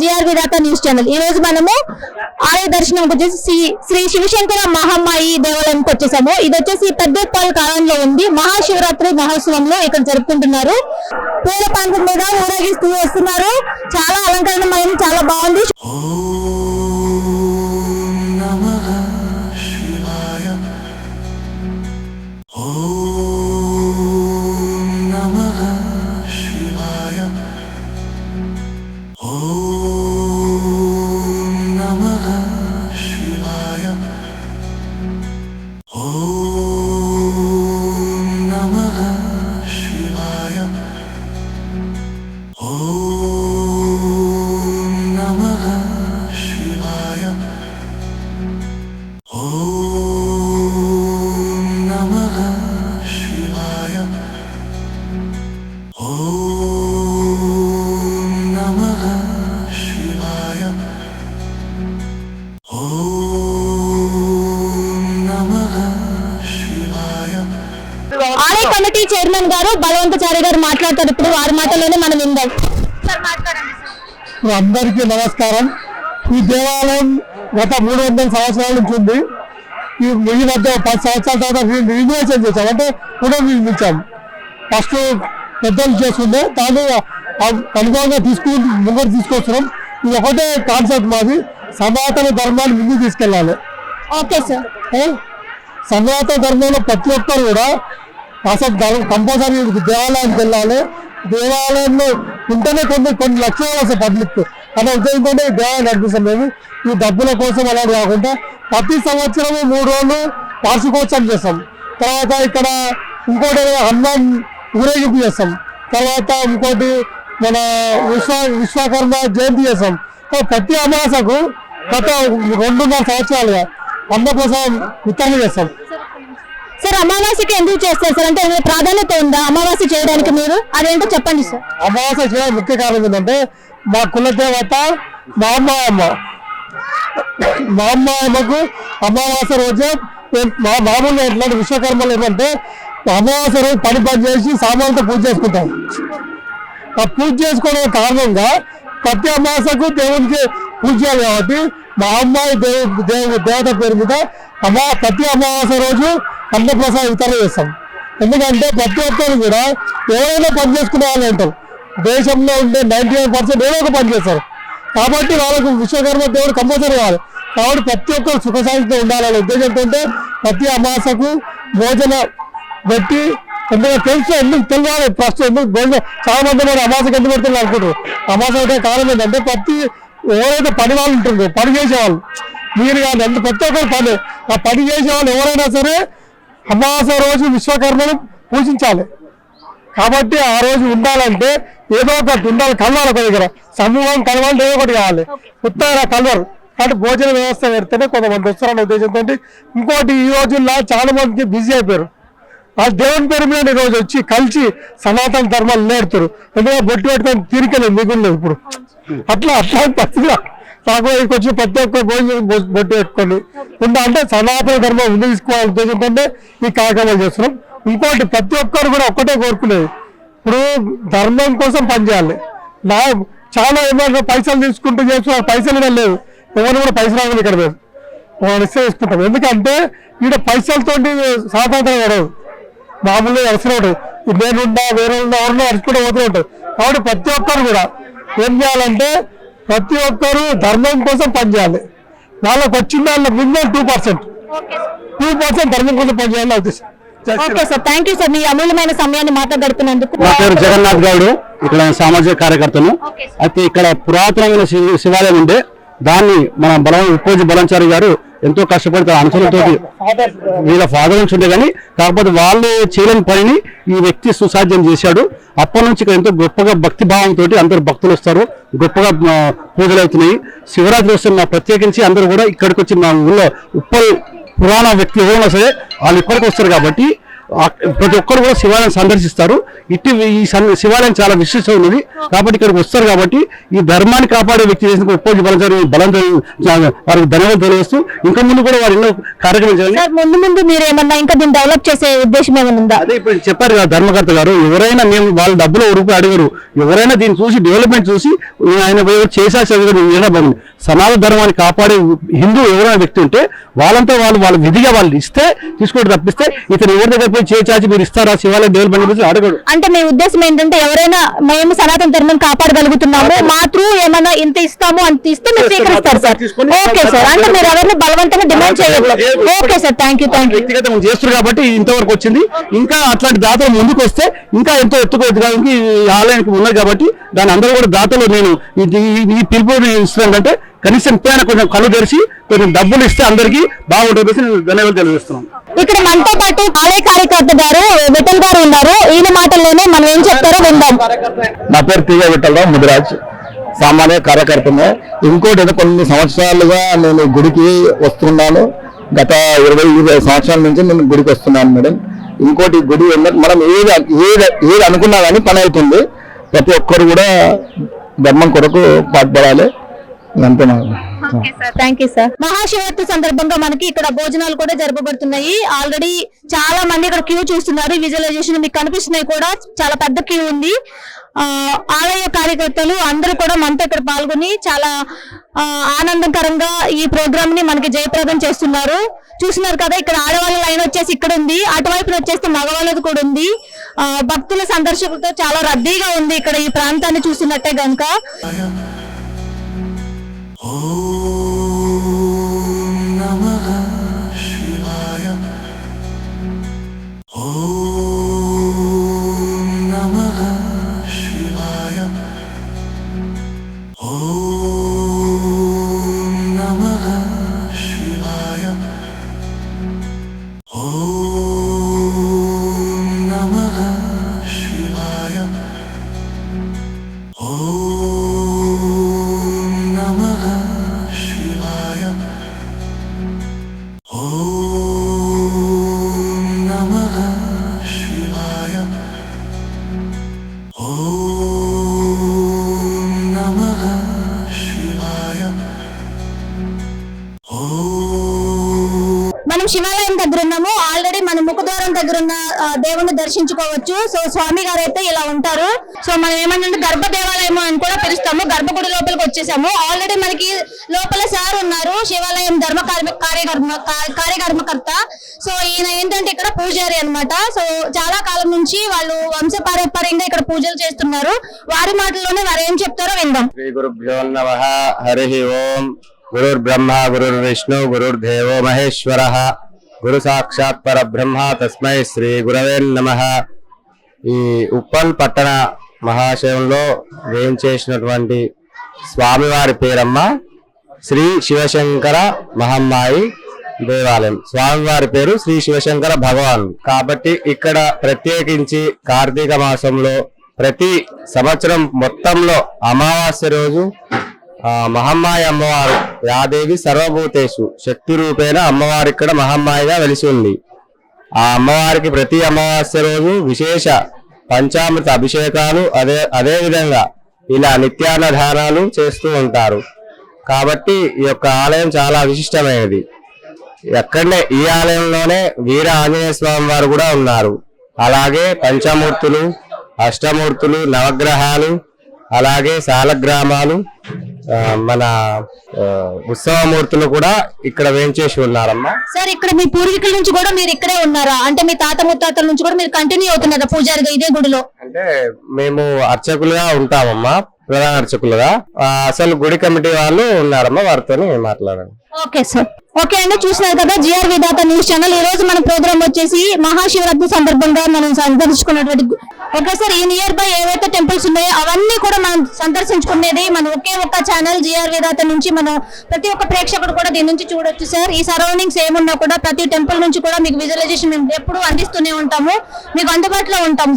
GR విధాత news channel ఈ రోజు మనము ఆలయ దర్శనం వచ్చేసి శ్రీ శ్రీ శివశంకర మహమ్మాయి దేవాలయంకి వచ్చేసాము. ఇది వచ్చేసి పెద్దపాల్ కాలంలో ఉంది. మహాశివరాత్రి మహోత్సవంలో ఇక్కడ జరుపుకుంటున్నారు. పూల ప్రాంతం మీద ఊరేగిస్తూ వస్తున్నారు. చాలా అలంకరణ చాలా బాగుంది. కమిటీ చైర్మన్ గారు బలవంతచారి గారు మాట్లాడతారు. ఇప్పుడు వారి మాటలోనే మనం విందాం. అందరికీ నమస్కారం. ఈ దేవాలయం గత మూడు వందల సంవత్సరాల నుంచి ఉంది. ఈ ఈ మధ్య పది సంవత్సరాల తర్వాత రినోవేషన్ చేశాం. అంటే పునర్నిర్మించాం. ఫస్ట్ పెద్దలు చేసుకుంటే దాన్ని అనుభవంగా తీసుకుని ముందరు తీసుకొస్తున్నాం. ఇది ఒకటే కాన్సెప్ట్ మాది. సనాతన ధర్మాన్ని ముందుకు తీసుకెళ్ళాలి. Okay sir? సనాతన ధర్మంలో ప్రతి ఒక్కరు కూడా అసలు ధర్మం కంపల్సరీ దేవాలయానికి వెళ్ళాలి. దేవాలయంలో ఉంటేనే కొన్ని కొన్ని లక్షలు వస్తాయి పబ్లిక్. అనే ఉద్దేశంతో దేవాలయం నడిపిస్తాం మేము ఈ డబ్బుల కోసం అలాంటి కాకుండా ప్రతి సంవత్సరం మూడు రోజులు వార్షికోత్సవం చేస్తాం. తర్వాత ఇక్కడ ఇంకోటి హనుమాన్ ఊరేగింపు చేస్తాం. తర్వాత ఇంకోటి మన విశ్వ విశ్వకర్మ జయంతి చేస్తాం. ప్రతి అమాసకు గత రెండున్నర సంవత్సరాలుగా అన్నప్రసాదం వితరణ చేస్తాం. సార్ అమావాస్యకి ఎందుకు చేస్తారు సార్? అంటే ప్రాధాన్యత ఉందా అమావాస్య చేయడానికి మీరు? అదేంటో చెప్పండి సార్. అమావాస్య చేయడానికి ముఖ్య కారణం ఏంటంటే మా కులదేవత మా అమ్మ. అమ్మ మా అమ్మ అమ్మకు అమావాస్య రోజు మా మామూలు ఎట్లాంటి విశ్వకర్మలు ఏంటంటే అమావాస్య రోజు పని పని చేసి సామాన్లతో పూజ చేసుకుంటాం ఆ పూజ చేసుకోవడం కారణంగా ప్రతి అమావాస్యకు దేవునికి పూజ చేయాలి కాబట్టి మా అమ్మాయి దేవు దేవు దేవత పేరు మీద అమా ప్రతి అమావాస్య రోజు అన్నప్రసాద వితరణ చేస్తాం. ఎందుకంటే ప్రతి ఒక్కరు కూడా ఎవరైనా పని చేసుకునే వాళ్ళు ఉంటారు. దేశంలో ఉండే నైంటీ నైన్ పర్సెంట్ ఏదో ఒక పని చేస్తారు. కాబట్టి వాళ్ళకు విశ్వకర్మ దేవుడు కంపల్సరీ కావాలి. కాబట్టి ప్రతి ఒక్కరు సుఖశాంతితో ఉండాలనే ఉద్దేశంతో ప్రతి అమాసకు భోజన పెట్టి ఎందుకంటే తెలుసు ఎందుకు తెలియాలి ఫస్ట్ ఎందుకు భోజనం చాలా మంది మరి అమాసకు ఎందుకు పెడుతున్నారు అనుకుంటారు. అమాస అంటే కారణం ఏంటంటే ప్రతి ఎవరైతే పని వాళ్ళు ఉంటుందో పని చేసేవాళ్ళు మీరు కానీ ఎంత ప్రతి ఒక్కరు పని ఆ పని చేసే వాళ్ళు ఎవరైనా సరే అమాస రోజు విశ్వకర్మను పూజించాలి. కాబట్టి ఆ రోజు ఉండాలంటే ఏదో ఒకటి ఉండాలి. కలవాలి ఒక దగ్గర. సమూహం కలవాలంటే ఏదో ఒకటి కావాలి. ఉత్తర కలవరు కాబట్టి భోజన వ్యవస్థ పెడితేనే కొంతమంది వస్తారనే ఉద్దేశంతో ఇంకోటి ఈ రోజుల్లో చాలా మందికి బిజీ అయిపోయారు. ఆ దేవుని పేరు మీద ఈరోజు రోజు వచ్చి కలిసి సనాతన ధర్మాలు నేర్తారు ఎందుకంటే బొట్టు పెట్టుకొని తీరికలేదు మిగులు ఇప్పుడు. అట్లా అట్లాంటి పరిస్థితి నాకు ఇక్కడికి వచ్చి ప్రతి ఒక్క బొ- బొట్టు పెట్టుకొని. ఉందా అంటే సనాతన ధర్మం ముందు తీసుకోవాలని ఉద్దేశంతోనే ఈ కార్యక్రమాలు చేస్తున్నాం. ఇంకోటి ప్రతి ఒక్కరు కూడా ఒక్కటే కోరుకునేది. ఇప్పుడు ధర్మం కోసం పనిచేయాలి నా చాలా ఏమన్నా పైసలు తీసుకుంటూ చేస్తున్నారు పైసలు కూడా లేవు. ఎవరు కూడా పైసలు రావాలి ఇక్కడ మేము ఇస్తే తీసుకుంటాం ఎందుకంటే ఈడ పైసలతో సాధారణ పడవు మామూలుగా అవసరం ఉంటుంది నేనున్నా వేరే ఉన్నా ఎవరున్నా అరుచుకుంటూ పోతూ ఉంటారు కాబట్టి ప్రతి ఒక్కరు కూడా ఏం చేయాలంటే ప్రతి ఒక్కరు ధర్మం కోసం పనిచేయాలి. వాళ్ళకి వచ్చిన వాళ్ళ minimum two percent two percent ధర్మం కోసం పనిచేయాలని Sriram. Okay sir thank you sir. మీ అమూల్యమైన సమయాన్ని మాతో గడిపినందుకు నా పేరు జగన్నాథ్ గౌడ్ ఇక్కడ సామాజిక కార్యకర్తను. Okay sir. అయితే ఇక్కడ పురాతనమైన శివాలయం ఉండే దాన్ని మన బలం ఉప్పోజి బలంచారి గారు ఎంతో కష్టపడి తన అనుసరణతో వీళ్ళ ఫాదర్ నుంచి ఉండే కానీ కాకపోతే వాళ్ళు చేయలేని పనిని ఈ వ్యక్తి సుసాధ్యం చేశాడు. అప్పటి నుంచి ఇక్కడ ఎంతో గొప్పగా భక్తి భావంతో అందరు భక్తులు వస్తారు. గొప్పగా పూజలు అవుతున్నాయి. శివరాత్రి వస్తున్న ప్రత్యేకించి అందరూ కూడా ఇక్కడికి వచ్చి మా ఊళ్ళో ఉప్పల్ పురాణ వ్యక్తులు ఎవరైనా సరే వాళ్ళు ఇక్కడికి వస్తారు కాబట్టి ప్రతి ఒక్కరు కూడా శివాలయం సందర్శిస్తారు. ఇట్టి ఈ శివాలయం చాలా విశిష్టత ఉన్నది. కాబట్టి ఇక్కడికి వస్తారు కాబట్టి ఈ ధర్మాన్ని కాపాడే వ్యక్తి చేసిన బలంచారు బలం తెలి- వారికి ధన్యవాదాలు తెలియజేస్తూ ఇంకా ముందు కూడా వారు ఎన్నో కార్యక్రమం చేయాలి ముందు ముందు మీరు ఏమన్నా ఇంకా దీన్ని డెవలప్ చేసే ఉద్దేశం ఏమైనా ఉందా? అదే ఇప్పుడు చెప్పారు కదా ధర్మకర్త గారు ఎవరైనా మేము వాళ్ళ డబ్బులు రూపాయి అడిగారు. ఎవరైనా దీన్ని చూసి డెవలప్మెంట్ చూసి ఆయన చేసా చదివారు సనాతన ధర్మాన్ని కాపాడే హిందూ ఎవరైనా వ్యక్తి ఉంటే వాళ్ళంతా వాళ్ళు వాళ్ళ విధిగా వాళ్ళు ఇస్తే తీసుకోవడం తప్పిస్తే ఇతను ఎవరి దగ్గర పోయి చేచాచి మీరు ఇస్తారా? శివాలయ డెవలప్మెంట్ గురించి అడగడు. అంటే మీ ఉద్దేశం ఏంటంటే ఎవరైనా మేము సనాతన ధర్మం కాపాడగలుగుతున్నాము మాతృ ఏమన్నా ఇంత ఇస్తాము అంత ఇస్తే మీరు స్వీకరిస్తారు సార్. Okay sir. అంటే మీరు ఎవరిని బలవంతంగా డిమాండ్ చేయలేదు okay sir. Thank you thank you వ్యక్తిగతం చేస్తారు కాబట్టి ఇంతవరకు వచ్చింది. ఇంకా అట్లాంటి దాతలు ముందుకు వస్తే ఇంకా ఎంతో ఎత్తుకోవచ్చు. కాబట్టి ఈ ఆలయానికి ఉన్నది కాబట్టి దాని అందరూ కూడా దాతలు నేను ఈ- పిలుపు నేను ఇస్తున్నాను అంటే కనీసం పైన కొంచెం కళ్ళు తెరిచి కొంచెం డబ్బులు ఇస్తే అందరికీ బాగుంటుంది ధన్యవాదాలు తెలియజేస్తున్నాను. ఇక్కడ మనతో పాటు ఆలయ కార్యకర్త గారు విఠల్ గారు ఉన్నారు. ఈయన మాటల్లోనే మనం ఏం చెప్తారో విందాం. నా పేరు తీగ విఠలరావు ముదిరాజ్. సామాన్య కార్యకర్తనే. ఇంకోటి ఏదో కొన్ని సంవత్సరాలుగా నేను గుడికి వస్తున్నాను. గత ఇరవై ఇరవై సంవత్సరాల నుంచి నేను గుడికి వస్తున్నాను మేడం. ఇంకోటి గుడి ఏంటంటే మనం ఏది ఏది ఏది అనుకున్నా కానీ పని అవుతుంది. ప్రతి ఒక్కరు కూడా ధర్మం కొరకు పాటుపడాలి. థ్యాంక్ యూ సార్ మహాశివరాత్రి సందర్భంగా మనకి ఇక్కడ భోజనాలు కూడా జరపబడుతున్నాయి. ఆల్రెడీ చాలా మంది ఇక్కడ క్యూ చూస్తున్నారు. విజువలైజేషన్ మీకు కనిపిస్తున్నాయి కూడా. చాలా పెద్ద క్యూ ఉంది. ఆలయ కార్యకర్తలు అందరూ కూడా మనతో ఇక్కడ పాల్గొని చాలా ఆనందకరంగా ఈ ప్రోగ్రామ్ని మనకి జయప్రదం చేస్తున్నారు. చూస్తున్నారు కదా ఇక్కడ ఆడవాళ్ళ లైన్ వచ్చేసి ఇక్కడ ఉంది. అటువైపున వచ్చేస్తే మగవాళ్ళది కూడా ఉంది. భక్తుల సందర్శకులతో చాలా రద్దీగా ఉంది ఇక్కడ ఈ ప్రాంతాన్ని చూస్తున్నట్టే గనుక. మనం దగ్గర ఉన్న దేవుణ్ణి దర్శించుకోవచ్చు. సో స్వామి గారు అయితే ఇలా ఉంటారు. సో మనం ఏమంటే గర్భ దేవాలయం అని కూడా పిలుస్తాము. గర్భగుడి లోపలికి వచ్చేసాము. ఆల్రెడీ మనకి లోపల సార్ ఉన్నారు. శివాలయం ధర్మ కార్య- కార్యకర్మ కార్యకర్మకర్త. సో ఈయన ఏంటంటే ఇక్కడ పూజారి అన్నమాట. సో చాలా కాలం నుంచి వాళ్ళు వంశ పారంపర్యంగా ఇక్కడ పూజలు చేస్తున్నారు. వారి మాటల్లోనే వారు ఏం చెప్తారో విందాం. శ్రీ గురుభ్యో నమ. హరి ఓం. గురుర్బ్రహ్మ గురుర్విష్ణు గురుర్దేవో మహేశ్వర. గురు సాక్షాత్ పరబ్రహ్మ తస్మై శ్రీ గురవే నమ ఈ ఉప్పల్ పట్టణ మహాశయంలో వేయించేసినటువంటి స్వామివారి పేరమ్మ శ్రీ శివశంకర మహమ్మాయి దేవాలయం. స్వామివారి పేరు శ్రీ శివశంకర భగవాన్. కాబట్టి ఇక్కడ ప్రత్యేకించి కార్తీక మాసంలో ప్రతి సంవత్సరం మొత్తంలో అమావాస్య రోజు మహమ్మాయి అమ్మవారు. యాదేవి సర్వభూతేషు. శక్తి రూపేణ అమ్మవారు ఇక్కడ మహమ్మాయిగా వెలిసి ఉంది. ఆ అమ్మవారికి ప్రతి అమావాస్య రోజు విశేష పంచామృత అభిషేకాలు అదే అదే విధంగా ఇలా నిత్యాన్నదానాలు చేస్తూ ఉంటారు. కాబట్టి ఈ యొక్క ఆలయం చాలా విశిష్టమైనది. ఎక్కడనే ఈ ఆలయంలోనే వీర ఆంజనేయ స్వామి వారు కూడా ఉన్నారు. అలాగే పంచమూర్తులు అష్టమూర్తులు నవగ్రహాలు అలాగే సాలగ్రామాలు మన ఉత్సవమూర్తులు కూడా ఇక్కడ వేంచేసి ఉన్నారమ్మా. సార్ ఇక్కడ మీ పూర్వీకుల నుంచి కూడా మీరు ఇక్కడే ఉన్నారా? అంటే మీ తాత ముత్తాతల నుంచి కూడా మీరు కంటిన్యూ అవుతున్నారా పూజారిగా ఇదే గుడిలో? అంటే మేము అర్చకులుగా ఉంటామమ్మా. ప్రధాన అర్చకులుగా. అసలు గుడి కమిటీ వాళ్ళు ఉన్నారమ్మా వారితో మాట్లాడండి. Okay sir. ఓకే అండి చూసినారు కదా జిఆర్ విధాత న్యూస్ ఛానల్. ఈ రోజు మన ప్రోగ్రామ్ వచ్చేసి మహాశివరాత్రి సందర్భంగా మనం సందర్శించుకున్నటువంటి ఓకే సార్. ఈ నియర్ బై ఏవైతే టెంపుల్స్ ఉన్నాయో అవన్నీ కూడా మనం సందర్శించుకునేది మన ఒకే ఒక్క ఛానల్ జిఆర్ విధాత నుంచి మనం ప్రతి ఒక్క ప్రేక్షకుడు కూడా దీని నుంచి చూడొచ్చు సార్. ఈ సరౌండింగ్స్ ఏమున్నా కూడా ప్రతి టెంపుల్ నుంచి కూడా మీకు విజువలైజేషన్ మేము ఎప్పుడు అందిస్తూనే ఉంటాము. మీకు అందుబాటులో ఉంటాము